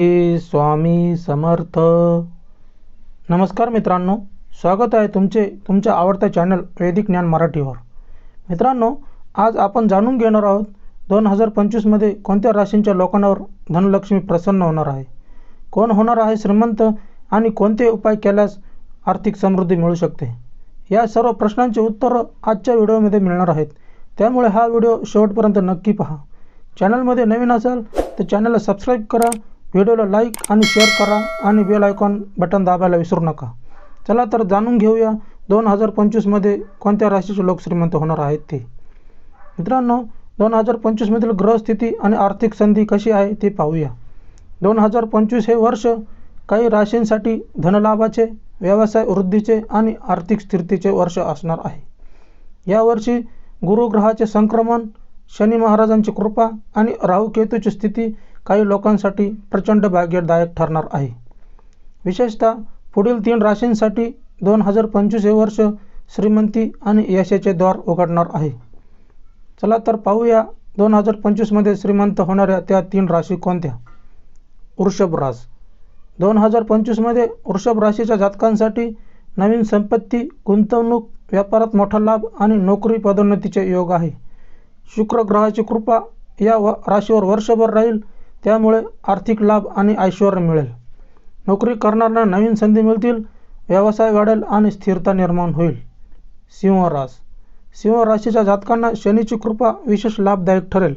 स्वामी समर्थ. नमस्कार मित्रांनो स्वागत आहे तुमचे तुमच्या आवडत्या चॅनल वैदिक ज्ञान मराठीवर. मित्रांनो आज आपण जाणून घेणार आहोत दोन हजार पंचवीसमध्ये कोणत्या राशींच्या लोकांवर धनलक्ष्मी प्रसन्न होणार आहे? कोण होणार आहे श्रीमंत आणि कोणते उपाय केल्यास आर्थिक समृद्धी मिळू शकते? या सर्व प्रश्नांची उत्तरं आजच्या व्हिडिओमध्ये मिळणार आहेत. त्यामुळे हा व्हिडिओ शेवटपर्यंत नक्की पहा. चॅनलमध्ये नवीन असाल तर चॅनलला सबस्क्राईब करा व्हिडिओला लाईक आणि शेअर करा आणि बेल आयकॉन बटन दाबायला विसरू नका. चला तर जाणून घेऊया दोन हजार पंचवीसमध्ये कोणत्या राशीचे लोक श्रीमंत होणार आहेत ते. मित्रांनो दोन हजार पंचवीसमधील ग्रहस्थिती आणि आर्थिक संधी कशी आहे ते पाहूया. दोन हजार पंचवीस हे वर्ष काही राशींसाठी धनलाभाचे व्यवसाय वृद्धीचे आणि आर्थिक स्थिरतेचे वर्ष असणार आहे. यावर्षी गुरुग्रहाचे संक्रमण शनी महाराजांची कृपा आणि राहुकेतूची स्थिती काही लोकांसाठी प्रचंड भाग्यदायक ठरणार आहे. विशेषतः पुढील तीन राशींसाठी दोन हजार पंचवीस हे वर्ष श्रीमंती आणि यशाचे द्वार उघडणार आहे. चला तर पाहूया दोन हजार पंचवीसमध्ये श्रीमंत होणाऱ्या त्या तीन राशी कोणत्या? वृषभ रास दोन हजार पंचवीसमध्ये वृषभ राशीच्या जातकांसाठी नवीन संपत्ती गुंतवणूक व्यापारात मोठा लाभ आणि नोकरी पदोन्नतीचे योग आहे. शुक्र ग्रहाची कृपा या व राशीवर वर्षभर राहील. त्यामुळे आर्थिक लाभ आणि ऐश्वर मिळेल. नोकरी करणाऱ्यांना नवीन संधी मिळतील व्यवसाय वाढेल आणि स्थिरता निर्माण होईल. सिंह रास सिंह राशीच्या जातकांना शनीची कृपा विशेष लाभदायक ठरेल.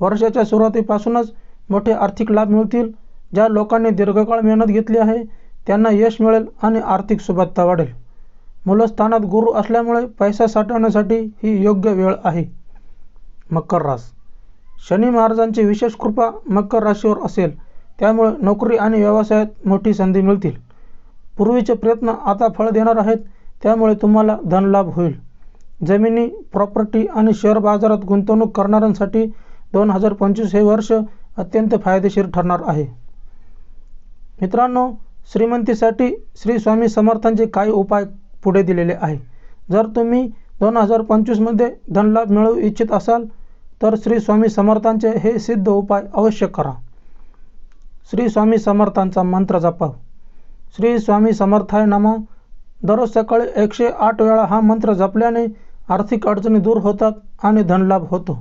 वर्षाच्या सुरुवातीपासूनच मोठे आर्थिक लाभ मिळतील. ज्या लोकांनी दीर्घकाळ मेहनत घेतली आहे त्यांना यश मिळेल आणि आर्थिक सुबत्ता वाढेल. मूलस्थानात गुरु असल्यामुळे पैसा साठवण्यासाठी ही योग्य वेळ आहे. मकर रास शनी महाराजांची विशेष कृपा मकर राशीवर असेल त्यामुळे नोकरी आणि व्यवसायात मोठी संधी मिळतील. पूर्वीचे प्रयत्न आता फळ देणार आहेत त्यामुळे तुम्हाला धनलाभ होईल. जमिनी प्रॉपर्टी आणि शेअर बाजारात गुंतवणूक करणाऱ्यांसाठी दोन हजार पंचवीस हे वर्ष अत्यंत फायदेशीर ठरणार आहे. मित्रांनो श्रीमंतीसाठी श्री स्वामी समर्थांचे काही उपाय पुढे दिलेले आहे. जर तुम्ही दोन हजार पंचवीसमध्ये धनलाभ मिळवू इच्छित असाल तर श्री स्वामी समर्थांचे हे सिद्ध उपाय अवश्य करा. श्री स्वामी समर्थांचा मंत्र जपा श्री स्वामी समर्थाय नमा. दररोज सकाळी एकशे आठ वेळा हा मंत्र जपल्याने आर्थिक अडचणी दूर होतात आणि धनलाभ होतो.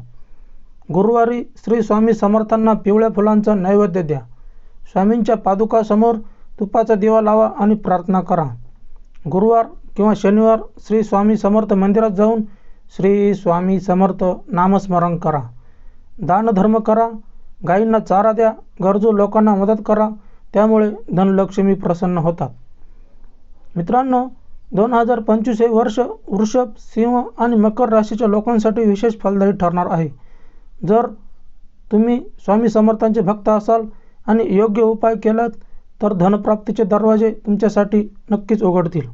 गुरुवारी श्री स्वामी समर्थांना पिवळ्या फुलांचा नैवेद्य द्या. स्वामींच्या पादुकासमोर तुपाचा दिवा लावा आणि प्रार्थना करा. गुरुवार किंवा शनिवार श्री स्वामी समर्थ मंदिरात जाऊन श्री स्वामी समर्थ नामस्मरण करा. दानधर्म करा. गायींना चारा द्या. गरजू लोकांना मदत करा. त्यामुळे धनलक्ष्मी प्रसन्न होतात. मित्रांनो दोन हजार पंचवीस हे वर्ष वृषभ सिंह आणि मकर राशीच्या लोकांसाठी विशेष फलदायी ठरणार आहे. जर तुम्ही स्वामी समर्थांचे भक्त असाल आणि योग्य उपाय केलात तर धनप्राप्तीचे दरवाजे तुमच्यासाठी नक्कीच उघडतील.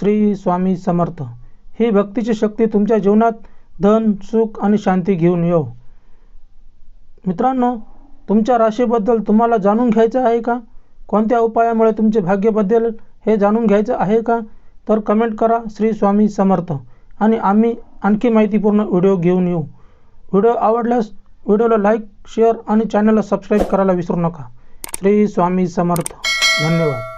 श्री स्वामी समर्थ. ही भक्तीची शक्ती तुमच्या जीवनात धन सुख आणि शांती घेऊन येऊ मित्रांनो तुमच्या राशीबद्दल तुम्हाला जाणून घ्यायचं आहे का? कोणत्या उपायामुळे तुमचे भाग्य बदलेल हे जाणून घ्यायचं आहे का? तर कमेंट करा श्री स्वामी समर्थ. आणि आम्ही आणखी माहितीपूर्ण व्हिडिओ घेऊन येऊ. व्हिडिओ आवडल्यास व्हिडिओला लाईक शेअर आणि चॅनलला सबस्क्राईब करायला विसरू नका. श्री स्वामी समर्थ. धन्यवाद.